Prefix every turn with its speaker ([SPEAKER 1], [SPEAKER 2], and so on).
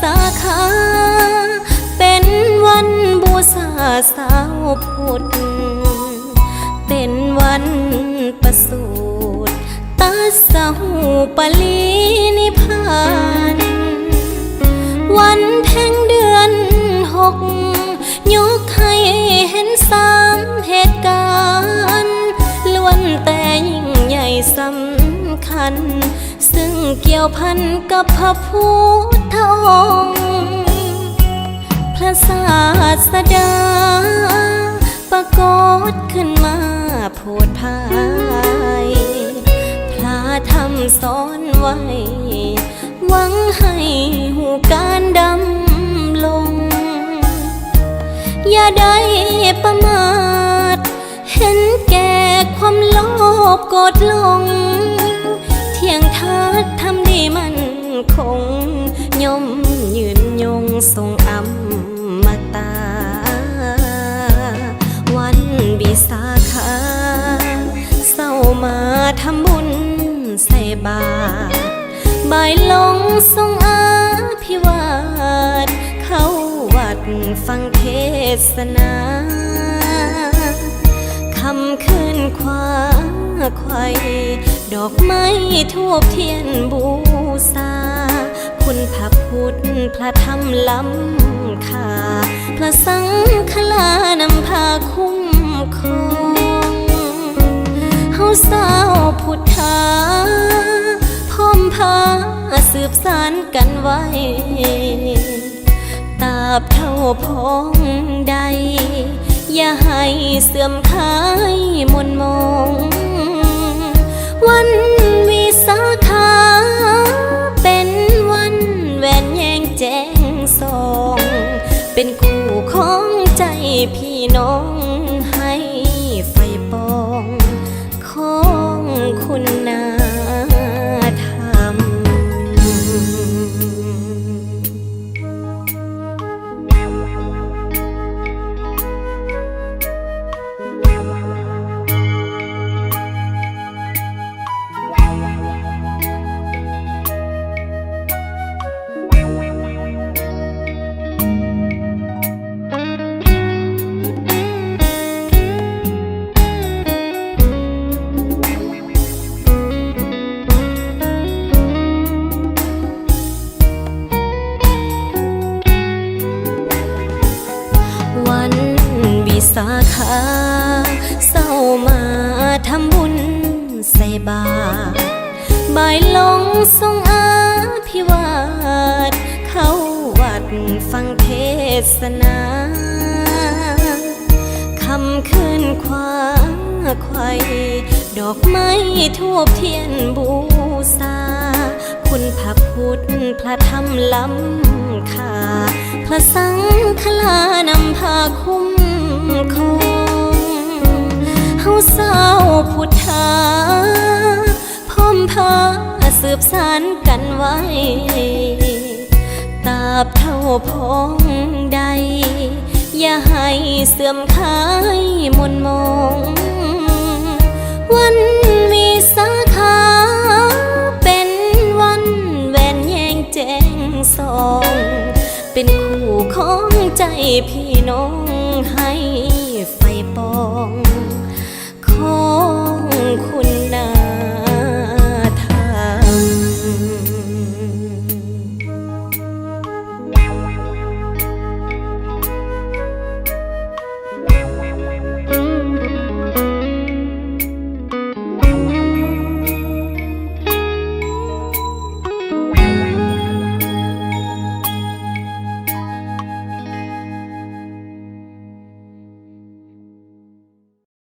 [SPEAKER 1] สาขา เป็นวันบูชาสาวพุทธเป็นวันประสูติตาสหูปลีนิพพาน วันแพ่งเดือนหก ยกให้เห็นสามเหตุการณ์ล้วนแต่ยิ่งใหญ่สำคัญ ซึ่งเกี่ยวพันกับพระพุทธองค์ พระศาสดาปรากฏขึ้นมาโพดภายพระธรรมสอนไว้ หวังให้หูการดำลง อย่าได้ประมาท เห็นแก่ความโลภโกรธลง บ่ายลงทรงอาพิวาทเข้าวัดฟังเทศนาคำคืนคว้าไขวดอกไม้ทูบเทียนบูชาคุณพระพุทธพระธรรมล้ำค่าพระสังฆลานำพาคุ้มครองเฮาสา กันไว้ตาบเท่าพองใด อย่าให้เสื่อมคายมนมองวันวิสาขาเป็นวันแหวนแยงแจ้งสอง เป็น สาขาเศร้ามาทำบุญใส่บาตรบ่ายลงทรงอาพิวาทเข้าวัดฟังเทศนาคำคืนคว้าไขวดอกไม้ทูบเทียนบูชา คุณพระพุทธพระธรรมล้ำค่าพระสังฆลานำพาคุ้มครองเฮาสาวพุทธาพร้อมพาสืบสานกันไว้ ตาบเท่าพองใด อย่าให้เสื่อมคายมนมอง วันวิสา ใจพี่น้องให้ไฟปอง